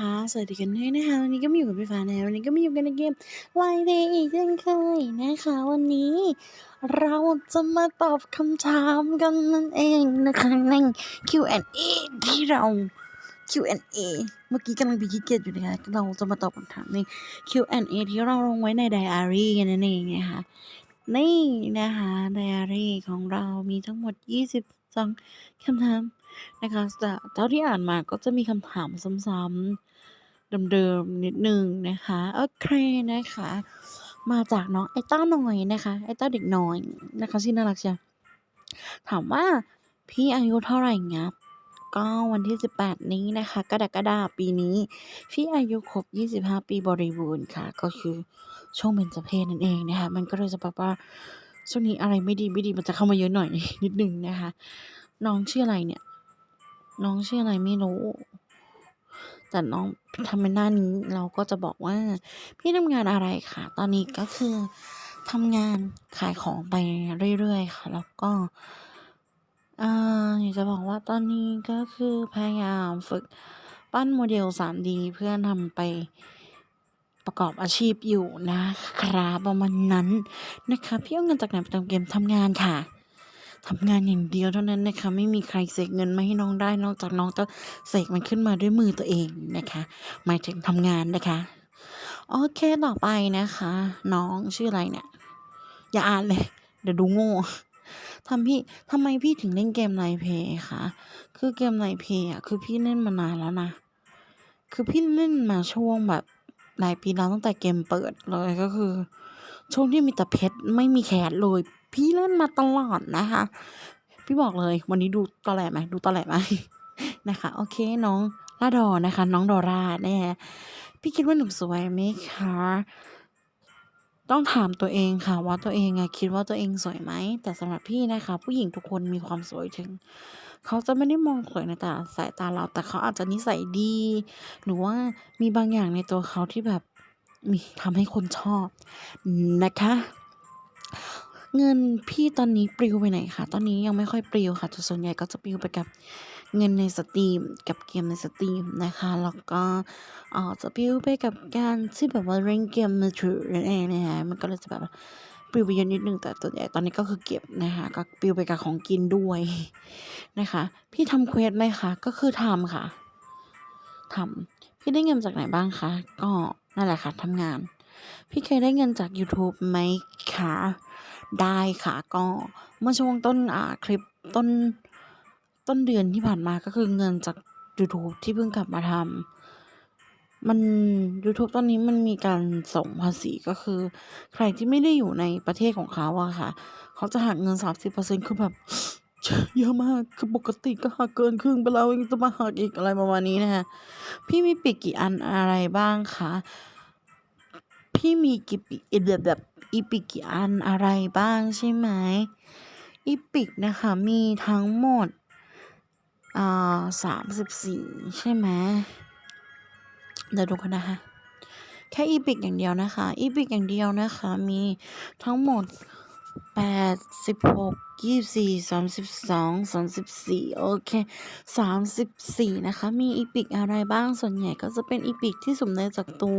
ค่ะ สวัสดีกันด้วยนะคะ วันนี้ก็มาอยู่กับพี่ฟ้าแล้ววันนี้ก็มาอยู่กันในเกม Live Day อีกเช่นเคยนะคะ วันนี้เราจะมาตอบคำถามกันนั่นเองนะคะใน Q&A ที่เรา Q&A เมื่อกี้กำลังพิคิดเกียจอยู่นะคะเราจะมาตอบคำถามใน Q&A ที่เราลงไว้ในไดอารี่กันนั่นเองนะคะนี่นะคะไดอารี่ของเรามีทั้งหมด 22คำถาม นะคะแต่เท่าที่อ่านมาก็จะมีคำถามซ้ำๆเดิมๆนิดหนึ่งนะคะโอเคนะคะ มาจากน้องไอ้เต้าหน่อยนะคะไอ้เต้าเด็กน้อยนะคะชื่อน่ารักเชียวถามว่าพี่อายุเท่าไหร่งับก็วันที่ 18 นี้นะคะกระดากฎาคมปีนี้พี่อายุครบ 25 ปีบริบูรณ์ค่ะ ก็คือช่วงเบญจเพสนั่นเองนะคะ มันก็เลยจะแบบว่าช่วงนี้อะไรไม่ดีไม่ดีมันจะเข้ามาเยอะหน่อยนิดหนึ่งนะคะ น้องชื่ออะไรเนี่ย น้องชื่ออะไรไม่รู้ แต่น้องทำเป็นหน้านี้เราก็จะบอกว่า พี่ทำงานอะไรคะตอนนี้ก็คือทำงานขายของไปเรื่อยๆค่ะ แล้วก็อ่าอยากจะบอกว่าตอนนี้ก็คือพยายามฝึกปั้นโมเดล 3D เพื่อนำไปประกอบอาชีพอยู่นะครับประมาณนั้นนะคะพี่เอาเงินจากไหนไปเติมเกมทำงานค่ะ ทำงานอย่างเดียวเท่านั้นนะคะ ไม่มีใครเสกเงินมาให้น้องได้นอกจากน้องจะเสกมันขึ้นมาด้วยมือตัวเองนะคะหมายถึงทำงานนะคะโอเคต่อไปนะคะ น้องชื่ออะไรเนี่ย อย่าอ่านเลย เดี๋ยวดูโง่ทำพี่ทำไมพี่ถึงเล่นเกมไลน์เพย์คะคือเกมไลน์เพย์อะคือพี่เล่นมานานแล้วนะคือพี่เล่นมาช่วงแบบหลายปีแล้วตั้งแต่เกมเปิดเลยก็คือ ช่วงที่มีแต่เพชรไม่มีแคสเลย พี่เล่นมาตลอดนะคะ พี่บอกเลยวันนี้ดูตอแหลไหมดูตอแหลไหมนะคะ โอเคน้องลาดอนะคะ น้องดอร่าแน่พี่คิดว่าหนูสวยไหมคะต้องถามตัวเองค่ะ ว่าตัวเองอะคิดว่าตัวเองสวยไหม แต่สำหรับพี่นะคะ ผู้หญิงทุกคนมีความสวยถึง เขาจะไม่ได้มองสวยในตาสายตาเรา แต่เขาอาจจะนิสัยดี หรือว่ามีบางอย่างในตัวเขาที่แบบมีทำให้คนชอบนะคะ เงินพี่ตอนนี้ปลิวไปไหนคะ ตอนนี้ยังไม่ค่อยปลิวค่ะแต่ส่วนใหญ่ก็จะปลิวไปกับเงินในสตรีม กับเกมในสตรีมนะคะ แล้วก็เออจะปลิวไปกับการที่แบบว่าเล่นเกมมือถือนั่นเองนะคะมันก็เลยจะแบบปลิวไปเยอะนิดนึงแต่ส่วนใหญ่ตอนนี้ก็คือเก็บนะคะก็ปลิวไปกับของกินด้วยนะคะ พี่ทำเควสไหมคะ ก็คือทำค่ะทำพี่ได้เงินจากไหนบ้างคะ ก็นั่นแหละค่ะทำงาน พี่เคยได้เงินจาก YouTube ไหมคะ ได้ค่ะก็เมื่อช่วงต้นอ่าคลิปต้นต้นเดือนที่ผ่านมาก็คือเงินจาก YouTube ที่เพิ่งกลับมาทำมัน YouTube ตอนนี้มันมีการส่งภาษีก็คือ ใครที่ไม่ได้อยู่ในประเทศของเขาอะค่ะ เขาจะหักเงิน 30%คือแบบเยอะมาก คือปกติก็หักเกินครึ่งไปแล้วยังจะมาหักอีกอะไรประมาณนี้นะคะพี่มีปีกกี่อันอะไรบ้างคะ พี่มีกี่ปีแบบแบบ อีพิกกี่อันอะไรบ้างใช่ไหมอีพิกนะคะมีทั้งหมดอ่าสามสิบสี่ใช่ไหมเดี๋ยวดูกันนะคะ แค่อีพิกอย่างเดียวนะคะอีพิกอย่างเดียวนะคะ มีทั้งหมด แปดสิบหกยี่สี่สามสิบสองสามสิบสี่โอเคสามสิบสี่นะคะ มีอีพิกอะไรบ้างส่วนใหญ่ก็จะเป็นอีพิกที่สมได้จากตู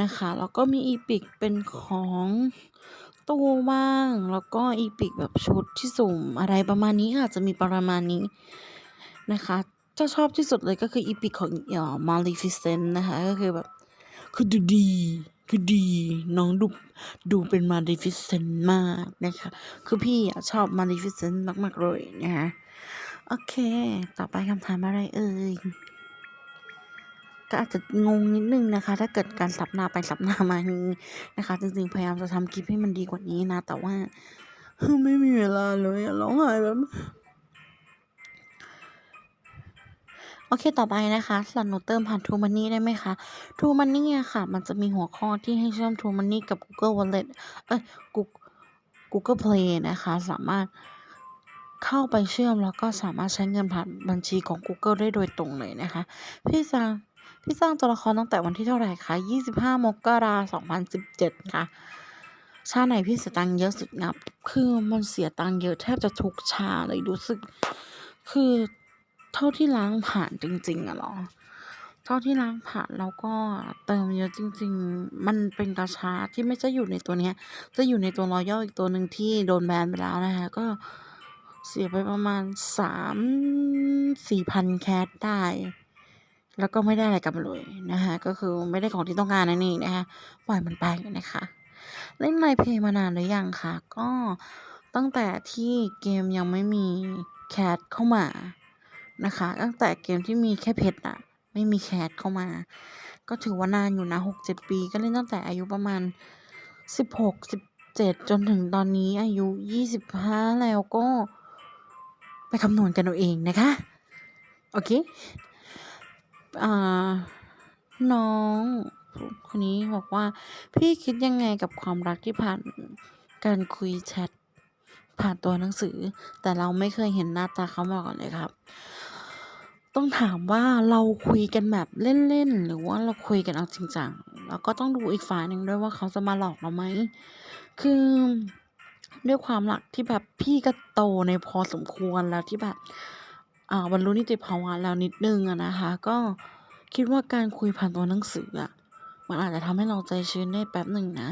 นะคะ แล้วก็มีอีพิกเป็นของตู้บ้าง แล้วก็อีพิกแบบชุดที่สุ่มอะไรประมาณนี้ค่ะจะมีประมาณนี้นะคะถ้าชอบที่สุดเลยก็คืออีพิกของเอ่อ Maleficent นะคะ ก็คือแบบ คือดูดี คือดีน้องดูดูเป็น Maleficent มากนะคะ คือพี่อะชอบ Maleficent มาก ๆ เลยนะคะโอเค ต่อไปคำถามอะไรเอ่ยก็อาจจะงงนิดนึงนะคะ ถ้าเกิดการสับหน้าไปสับหน้ามานี้นะคะ จริงๆ พยายามจะทำคลิปให้มันดีกว่านี้นะ แต่ว่าไม่มีเวลาเลยร้องไห้แบบ โอเคต่อไปนะคะสำหรับหนูเติมผ่าน True Money ได้ไหมคะ True Money อะค่ะ มันจะมีหัวข้อที่ให้เชื่อม True Money กับ Google Wallet เอ้ย Google Play นะคะ สามารถเข้าไปเชื่อมแล้วก็สามารถใช้เงินผ่านบัญชีของ Google ได้โดยตรงเลยนะคะ พี่สร้างพี่สร้างตัวละครตั้งแต่วันที่เท่าไหร่คะ 25 มกราคม 2017 ค่ะ ชาไหนพี่เสียตังค์เยอะสุดงับ คือมันเสียตังค์เยอะแทบจะทุกชาเลยรู้สึก คือ เท่าที่ล้างผ่านจริงๆอะหรอ เท่าที่ล้างผ่านแล้วก็เติมเยอะจริง ๆ มันเป็นกาชาที่ไม่ใช่อยู่ในตัวเนี้ย จะอยู่ในตัว Royal อีกตัวหนึ่งที่โดนแบนไปแล้วนะคะ ก็เสียไปประมาณ3-4พันแคสได้ แล้วก็ไม่ได้อะไรกลับมาเลยนะคะก็คือไม่ได้ของที่ต้องการนั่นเองนะคะปล่อยมันไปนะคะ เล่น MyPlay มานานหรือยังคะก็ตั้งแต่ที่เกมยังไม่มีแคสเข้ามา นะคะ ตั้งแต่เกมที่มีแค่เพชรอะไม่มีแคสเข้ามา ก็ถือว่านานอยู่นะ6-7ปีก็เล่นตั้งแต่อายุประมาณ16-17จนถึงตอนนี้อายุ25แล้วก็ ไปคำนวณกันเอาเองนะคะ โอเคอ่าน้องคนนี้บอกว่า พี่คิดยังไงกับความรักที่ผ่านการคุยแชตผ่านตัวหนังสือ แต่เราไม่เคยเห็นหน้าตาเขามาก่อนเลยครับ ต้องถามว่าเราคุยกันแบบเล่นๆ หรือว่าเราคุยกันเอาจริงจังแล้วก็ต้องดูอีกฝ่ายหนึ่งด้วยว่าเขาจะมาหลอกเราไหม คือด้วยความรักที่แบบพี่ก็โตในพอสมควรแล้วที่แบบอ่าบรรลุนิติภาวะแล้วนิดนึงอะนะคะ ก็คิดว่าการคุยผ่านตัวหนังสืออะมันอาจจะทำให้เราใจชื้นได้แป๊บหนึ่งนะ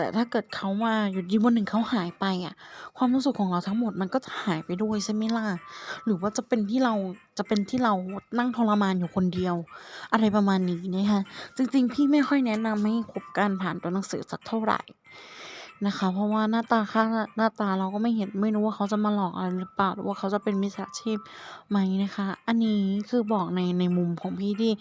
แต่ถ้าเกิดเขามาอยู่ดีวันหนึ่งเขาหายไปอะความรู้สึกของเราทั้งหมดมันก็จะหายไปด้วยใช่ไหมล่ะหรือว่าจะเป็นที่เราจะเป็นที่เรานั่งทรมานอยู่คนเดียว อะไรประมาณนี้นะคะจริงๆพี่ไม่ค่อยแนะนำให้คบกันผ่านตัวหนังสือสักเท่าไหร่ นะคะ เพราะว่าหน้าตาค่าหน้าตาเราก็ไม่เห็นไม่รู้ว่าเขาจะมาหลอกอะไรหรือเปล่าหรือว่าเขาจะเป็นมิจฉาชีพไหมนะคะ อันนี้คือบอกในในมุมของพี่ที่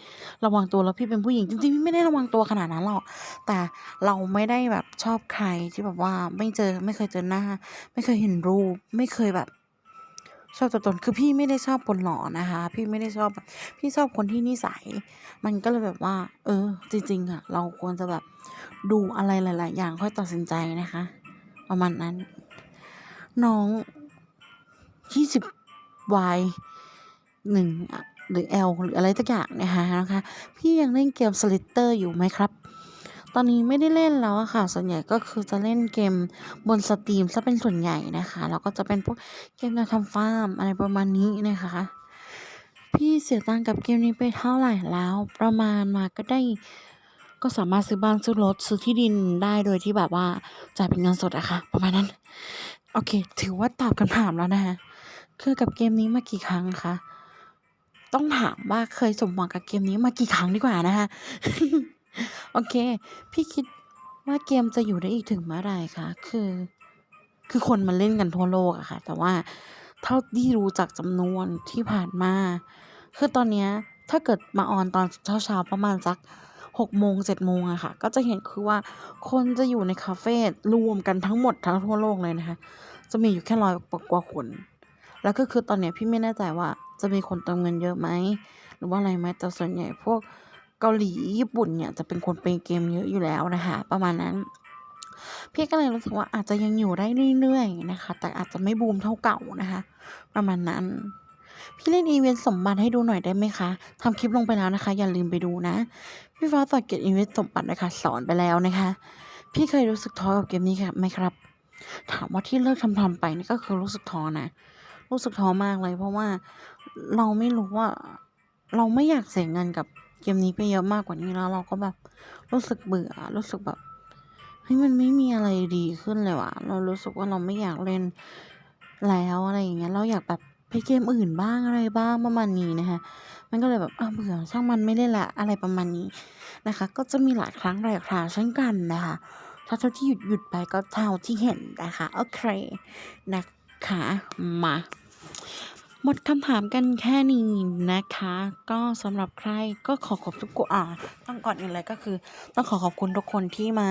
ระวังตัวแล้วพี่เป็นผู้หญิงจริงๆพี่ไม่ได้ระวังตัวขนาดนั้นหรอกแต่เราไม่ได้แบบชอบใครที่แบบว่าไม่เจอไม่เคยเจอหน้า ไม่เคยเห็นรูปไม่เคยแบบ ชอบตัวตนคือพี่ไม่ได้ชอบคนหล่อนะคะ พี่ไม่ได้ชอบ พี่ชอบคนที่นิสัย มันก็เลยแบบว่า เออ จริงๆอะเราควรจะแบบดูอะไรหลาย ๆ อย่างค่อยตัดสินใจนะคะ ประมาณนั้น น้อง20 Y 1อะหนึ่งหรือ L หรืออะไรสักอย่างนะคะนะคะ พี่ยังเล่นเกม Slither อยู่ไหมครับ? ตอนนี้ไม่ได้เล่นแล้วอะค่ะ ส่วนใหญ่ก็คือจะเล่นเกมบนสตรีมเสียเป็นส่วนใหญ่นะคะ แล้วก็จะเป็นพวกเกมแนวทำฟาร์มอะไรประมาณนี้นะคะ พี่เสียตังกับเกมนี้ไปเท่าไหร่แล้ว?ประมาณมาก็ได้ก็สามารถซื้อบ้านซื้อรถซื้อที่ดินได้โดยที่แบบว่าจ่ายเป็นเงินสดอะค่ะ ประมาณนั้น โอเค ถือว่าตอบคำถามแล้วนะคะคือกับเกมนี้มากี่ครั้งคะ?ต้องถามว่าเคยสมหวังกับเกมนี้มากี่ครั้งดีกว่านะคะ โอเค พี่คิดว่าเกมจะอยู่ได้อีกถึงเมื่อไรคะ?คือ คือคนมันเล่นกันทั่วโลกอะค่ะ แต่ว่าเท่าที่รู้จากจำนวนที่ผ่านมา คือตอนเนี้ยถ้าเกิดมาออนตอนเช้าๆประมาณสัก6โมง7โมงอะค่ะ ก็จะเห็นคือว่าคนจะอยู่ในคาเฟ่รวมกันทั้งหมดทั้งทั่วโลกเลยนะคะ จะมีอยู่แค่100กว่าคน แล้วก็คือตอนเนี้ยพี่ไม่แน่ใจว่าจะมีคนเติมเงินเยอะไหม หรือว่าอะไรไหมแต่ส่วนใหญ่พวก เกาหลีญี่ปุ่นเนี่ยจะเป็นคนเพลย์เกมเยอะอยู่แล้วนะคะ ประมาณนั้น พี่ก็เลยรู้สึกว่าอาจจะยังอยู่ได้เรื่อยๆนะคะ แต่อาจจะไม่บูมเท่าเก่านะคะ ประมาณนั้น พี่เล่นอิเวนต์สมบัติให้ดูหน่อยได้ไหมคะ?ทำคลิปลงไปแล้วนะคะ อย่าลืมไปดูนะ พี่ฟ้าสอนเก็บอิเวนต์สมบัติด้วยค่ะสอนไปแล้วนะคะ พี่เคยรู้สึกท้อกับเกมนี้ค่ะไหมครับ?ถามว่าที่เลิกทำๆไปนี่ก็คือรู้สึกท้อนะรู้สึกท้อมากเลย เพราะว่าเราไม่รู้ว่า เราไม่อยากเสียเงินกับ เกมนี้ไปเยอะมากกว่านี้แล้วเราก็แบบรู้สึกเบื่อ รู้สึกแบบเฮ้ยมันไม่มีอะไรดีขึ้นเลยว่ะ เรารู้สึกว่าเราไม่อยากเล่นแล้วอะไรอย่างเงี้ย เราอยากแบบไปเกมอื่นบ้างอะไรบ้างประมาณนี้นะคะมันก็เลยแบบอาเบื่อช่างมันไม่เล่นล้วอะไรประมาณนี้นะคะ ก็จะมีหลายครั้งหลายคราเช่นกันนะคะ ถ้าเท่าที่หยุดๆไปก็เท่าที่เห็นนะคะ โอเคนะคะมา หมดคำถามกันแค่นี้นะคะ ก็สำหรับใครก็ขอขอบทุกคนอ่าต้องก่อนอื่นเลยก็คือ ต้องขอขอบคุณทุกคนที่มา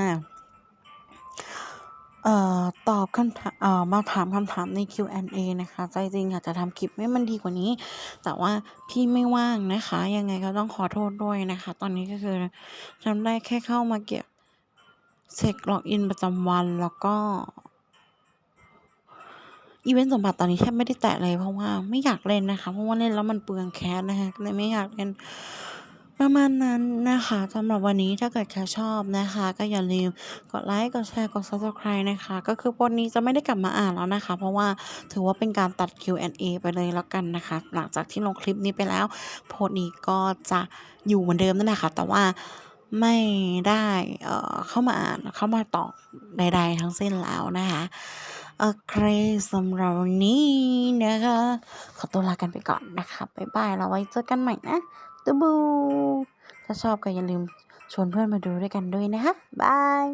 เอ่อตอบคำถาเอ่อมาถามคำถามใน Q&A นะคะ ใจจริงอยากจะทำคลิปให้มันดีกว่านี้ แต่ว่าพี่ไม่ว่างนะคะ ยังไงก็ต้องขอโทษด้วยนะคะ ตอนนี้ก็คือทำได้แค่เข้ามาเก็บเช็กล็อกอินประจำวันแล้วก็ อิเวนต์สมบัติตอนนี้แทบไม่ได้แตะเลยเพราะว่าไม่อยากเล่นนะคะ เพราะว่าเล่นแล้วมันเปลืองแคสนะคะเลยไม่อยากเล่นประมาณนั้นนะคะสำหรับวันนี้ถ้าเกิดใครชอบนะคะ ก็อย่าลืมกดไลค์กดแชร์กด Subscribe นะคะ ก็คือโพสนี้จะไม่ได้กลับมาอ่านแล้วนะคะ เพราะว่าถือว่าเป็นการตัด Q&A ไปเลยแล้วกันนะคะ หลังจากที่ลงคลิปนี้ไปแล้ว โพสนี้ก็จะอยู่เหมือนเดิมนั่นแหละค่ะแต่ว่าไม่ได้เเข้ามาอ่านเข้ามาตอบใดๆทั้งสิ้นแล้วนะคะ โอเคสำหรับวันนี้นะคะ ขอตัวลากันไปก่อนนะคะบ๊ายบายเราไว้เจอกันใหม่นะตูบู ถ้าชอบก็อย่าลืมชวนเพื่อนมาดูด้วยกันด้วยนะคะบาย